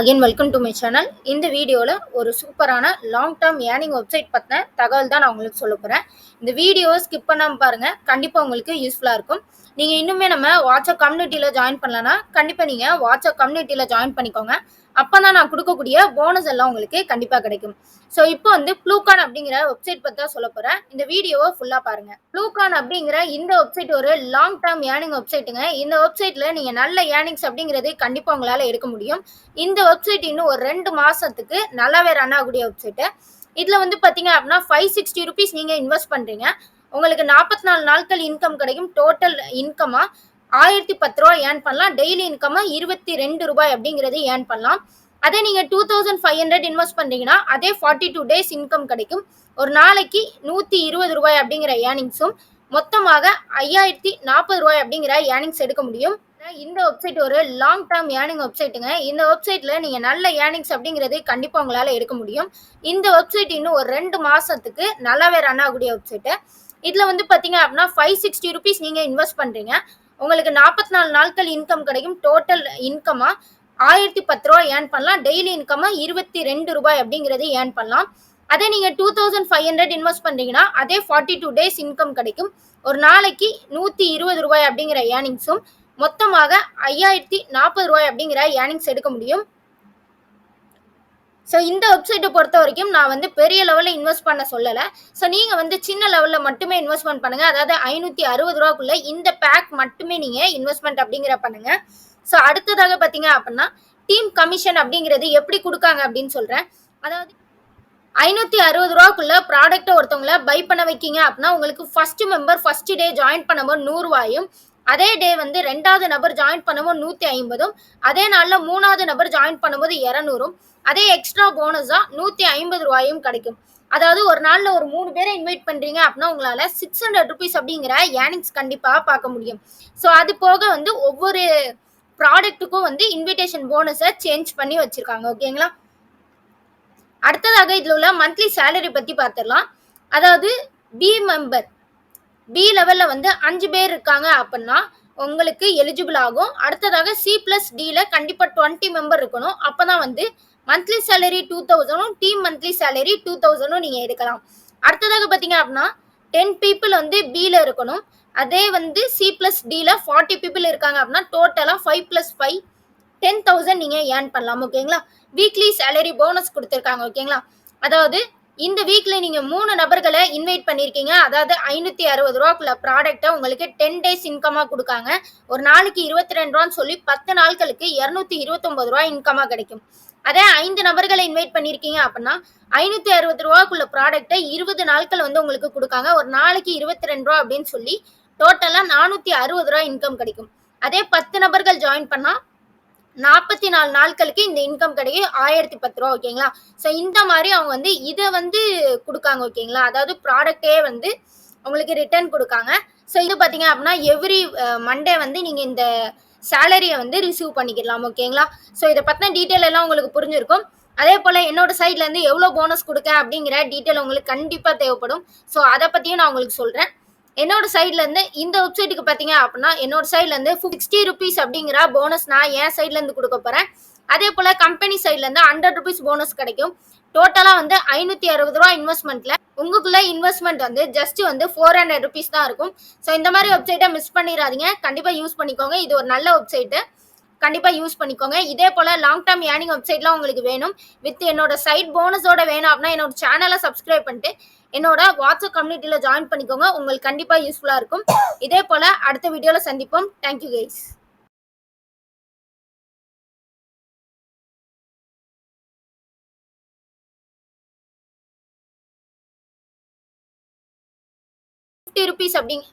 Again welcome to my channel இந்த வீடியோவில் ஒரு சூப்பரான லாங் டேர்ம் ஏர்னிங் வெப்சைட் பற்றின தகவல் தான் நான் உங்களுக்கு சொல்ல போகிறேன் இந்த வீடியோவை ஸ்கிப் பண்ணாமல் பாருங்கள் கண்டிப்பாக உங்களுக்கு யூஸ்ஃபுல்லாக இருக்கும். நீங்கள் இன்னுமே நம்ம வாட்ஸ்அப் கம்யூனிட்டியில் ஜாயின் பண்ணலன்னா கண்டிப்பாக நீங்கள் வாட்ஸ்அப் கம்யூனிட்டியில் ஜாயின் பண்ணிக்கோங்க. அப்போ தான் நான் கொடுக்கக்கூடிய போனஸ் எல்லாம் உங்களுக்கு கண்டிப்பாக கிடைக்கும். ஸோ இப்போ வந்து ப்ளூகான் அப்படிங்கிற வெப்சைட் பற்றி தான் சொல்ல போறேன். இந்த வீடியோவை ஃபுல்லாக பாருங்க. ப்ளூகான் அப்படிங்கிற இந்த வெப்சைட் ஒரு லாங் டேர்ம் ஏர்னிங் வெப்சைட்டுங்க இந்த வெப்சைட்டில் நீங்கள் நல்ல ஏர்னிங்ஸ் அப்படிங்கிறது கண்டிப்பாக உங்களால் எடுக்க முடியும். இந்த வெப்சைட் இன்னும் ஒரு ரெண்டு மாதத்துக்கு நல்லாவே ரன் ஆகக்கூடிய வெப்சைட்டு இதில் வந்து பார்த்தீங்க அப்படின்னா ஃபைவ் சிக்ஸ்டி ருபீஸ் நீங்கள் இன்வெஸ்ட் பண்ணுறீங்க உங்களுக்கு நாற்பத்தி நாலு நாட்கள் இன்கம் கிடைக்கும். டோட்டல் இன்கமாக ஆயிரத்தி பத்து ரூபா ஏர்ன் பண்ணலாம். டெய்லி இன்கம் இருபத்தி ரெண்டு ரூபாய் அப்படிங்கிறது ஏர்ன் பண்ணலாம். அதே நீங்கள் two thousand five hundred invest பண்ணுறீங்கன்னா அதே ஃபார்ட்டி டூ டேஸ் இன்கம் கிடைக்கும். ஒரு நாளைக்கு நூற்றி இருபது ரூபாய் அப்படிங்கிற ஏர்னிங்ஸும் மொத்தமாக ஐயாயிரத்தி நாற்பது ரூபாய் அப்படிங்கிற ஏர்னிங்ஸ் எடுக்க முடியும். இந்த வெப்சைட் ஒரு லாங் டேர்ம் ஏர்னிங் வெப்சைட்டுங்க இந்த வெப்சைட்டில் நீங்கள் நல்ல ஏர்னிங்ஸ் அப்படிங்கிறது கண்டிப்பாக உங்களால் எடுக்க முடியும். இந்த வெப்சைட் இன்னும் ஒரு ரெண்டு மாதத்துக்கு நல்லாவே ரன் ஆகக்கூடிய வெப்சைட்டு இதில் வந்து பார்த்தீங்க அப்படின்னா ஃபைவ் சிக்ஸ்டி ருபீஸ் நீங்கள் இன்வெஸ்ட் பண்ணுறீங்க உங்களுக்கு நாற்பத்தி நாலு நாட்கள் இன்கம் கிடைக்கும். டோட்டல் இன்கமாக ஆயிரத்தி பத்து ரூபா ஏர்ன் பண்ணலாம். டெய்லி இன்கமாக இருபத்தி ரெண்டு ரூபாய் அப்படிங்கிறது ஏர்ன் பண்ணலாம். அதே நீங்கள் two thousand five hundred invest பண்ணுறீங்கன்னா அதே ஃபார்ட்டி டூ டேஸ் இன்கம் கிடைக்கும். ஒரு நாளைக்கு நூற்றி இருபது ரூபாய் அப்படிங்கிற ஏர்னிங்ஸும் மொத்தமாக ஐயாயிரத்தி நாற்பது ரூபாய் அப்படிங்கிற ஏர்னிங்ஸ் எடுக்க முடியும். ஸோ இந்த வெப்சைட்டை பொறுத்த வரைக்கும் நான் வந்து பெரிய லெவலில் இன்வெஸ்ட் பண்ண சொல்லலை. ஸோ நீங்கள் வந்து சின்ன லெவலில் மட்டுமே இன்வெஸ்ட்மெண்ட் பண்ணுங்கள் அதாவது ஐநூற்றி அறுபது ரூபாக்குள்ளே இந்த பேக் மட்டுமே நீங்கள் இன்வெஸ்ட்மெண்ட் அப்படிங்கிற பண்ணுங்கள் ஸோ அடுத்ததாக பார்த்தீங்க அப்படின்னா டீம் கமிஷன் அப்படிங்கிறது எப்படி கொடுக்காங்க அப்படின்னு சொல்கிறேன் அதாவது ஐநூற்றி அறுபது ரூபாக்குள்ள ப்ராடக்ட்டை ஒருத்தவங்கள பை பண்ண வைக்கிங்க அப்படின்னா உங்களுக்கு first member first day join பண்ணும்போது நூறுரூவாயும் அதே டே வந்து ரெண்டாவது நபர் ஜாயின் பண்ணும்போது நூற்றி ஐம்பதும் அதே நாளில் மூணாவது நபர் ஜாயின் பண்ணும்போது இரநூறும். அதே எக்ஸ்ட்ரா போனஸாக நூற்றி ஐம்பது ரூபாயும் கிடைக்கும். அதாவது ஒரு நாளில் ஒரு மூணு பேரை இன்வைட் பண்ணுறீங்க அப்படின்னா உங்களால் சிக்ஸ் ஹண்ட்ரட் ருபீஸ் அப்படிங்கிற ஏர்னிங்ஸ் கண்டிப்பாக பார்க்க முடியும். ஸோ அது போக வந்து ஒவ்வொரு ப்ராடக்ட்டுக்கும் வந்து இன்விடேஷன் போனஸை சேஞ்ச் பண்ணி வச்சுருக்காங்க. ஓகேங்களா அடுத்ததாக இதில் உள்ள மந்த்லி சேலரி பற்றி பார்த்துடலாம். அதாவது பி மெம்பர் பி லெவலில் வந்து அஞ்சு பேர் இருக்காங்க அப்படின்னா உங்களுக்கு எலிஜிபிள் ஆகும். அடுத்ததாக சி ப்ளஸ் டியில் கண்டிப்பாக டுவெண்ட்டி மெம்பர் இருக்கணும். அப்போ தான் வந்து மந்த்லி சேலரி டூ தௌசண்டும் டீம் மந்த்லி சேலரி டூ தௌசண்டும் நீங்கள் எடுக்கலாம். அடுத்ததாக பார்த்தீங்க அப்படின்னா டென் பீப்புள் வந்து பியில் இருக்கணும். அதே வந்து சி ப்ளஸ் டியில் ஃபார்ட்டி பீப்புள் இருக்காங்க அப்படின்னா டோட்டலாக five plus five ten thousand நீங்கள் ஏர்ன் பண்ணலாம். ஓகேங்களா வீக்லி சேலரி போனஸ் கொடுத்துருக்காங்க. ஓகேங்களா அதாவது இந்த வீக்கில் நீங்கள் மூணு நபர்களை இன்வைட் பண்ணிருக்கீங்க. அதாவது ஐநூற்றி அறுபது ரூபாக்குள்ள ப்ராடக்ட்டை உங்களுக்கு டென் டேஸ் இன்கமாக கொடுக்காங்க. ஒரு நாளைக்கு இருபத்தி ரெண்டு ரூபான்னு சொல்லி பத்து நாட்களுக்கு இரநூத்தி இருபத்தொம்பது ரூபா இன்கமாக கிடைக்கும். அதே ஐந்து நபர்களை இன்வைட் பண்ணியிருக்கீங்க அப்படின்னா ஐநூற்றி அறுபது ரூபாக்குள்ள ப்ராடக்ட்டை இருபது நாட்கள் வந்து உங்களுக்கு கொடுக்காங்க. ஒரு நாளைக்கு இருபத்தி ரெண்டு ரூபா அப்படின்னு சொல்லி டோட்டலாக நானூற்றி அறுபது ரூபா இன்கம் கிடைக்கும். அதே பத்து நபர்கள் ஜாயின் பண்ணால் நாற்பத்தி நாலு நாட்களுக்கு இந்த இன்கம் கிடைக்கும் ஆயிரத்தி பத்து ரூபா ஓகேங்களா ஸோ இந்த மாதிரி அவங்க வந்து இதை வந்து கொடுக்காங்க ஓகேங்களா அதாவது ப்ராடக்டே வந்து உங்களுக்கு ரிட்டர்ன் கொடுக்காங்க. ஸோ இது பார்த்தீங்க அப்படின்னா எவ்ரி மண்டே வந்து நீங்கள் இந்த சேலரியை வந்து ரிசீவ் பண்ணிக்கலாம் ஓகேங்களா ஸோ இதை பற்றின டீட்டெயில் எல்லாம் உங்களுக்கு புரிஞ்சிருக்கும். அதே போல் என்னோட சைட்லேருந்து எவ்வளோ போனஸ் கொடுக்க அப்படிங்கிற டீட்டெயில் உங்களுக்கு கண்டிப்பாக தேவைப்படும். ஸோ அதை பற்றியும் நான் உங்களுக்கு சொல்கிறேன் என்னோட சைட்லேருந்து இந்த வெப்சைட்டுக்கு பார்த்தீங்க அப்படின்னா என்னோட சைட்லேருந்து சிக்ஸ்டி ருபீஸ் அப்படிங்கிற போனஸ் நான் என் சைட்லேருந்து கொடுக்க போகிறேன் அதே போல் கம்பெனி சைட்லேருந்து ஹண்ட்ரட் ருபீஸ் போனஸ் கிடைக்கும். டோட்டலாக வந்து ஐநூற்றி அறுபது ரூபா இன்வெஸ்ட்மெண்ட்டில் உங்களுக்குள்ள இன்வெஸ்ட்மெண்ட் வந்து ஜஸ்ட் வந்து ஃபோர் ஹண்ட்ரட் ருபீஸ் தான் இருக்கும். ஸோ இந்த மாதிரி வெப்சைட்டை மிஸ் பண்ணிடாதீங்க. கண்டிப்பாக யூஸ் பண்ணிக்கோங்க. இது ஒரு நல்ல வெப்சைட்டு கண்டிப்பாக யூஸ் பண்ணிக்கோங்க. இதே போல் லாங் டேர்ம் ஏர்னிங் வெப்சைட்லாம் உங்களுக்கு வேணும். வித் என்னோட சைட் போனஸோட வேணும் அப்படின்னா என்னோட சேனலை சப்ஸ்கிரைப் பண்ணிட்டு என்னோட வாட்ஸ்அப் கம்யூனிட்டியில் ஜாயின் பண்ணிக்கோங்க. உங்களுக்கு கண்டிப்பாக யூஸ்ஃபுல்லாக இருக்கும். இதே போல் அடுத்த வீடியோவில் சந்திப்போம். தேங்க்யூ கைஸ் ஃபிஃப்டி ருபீஸ் அப்படிங்க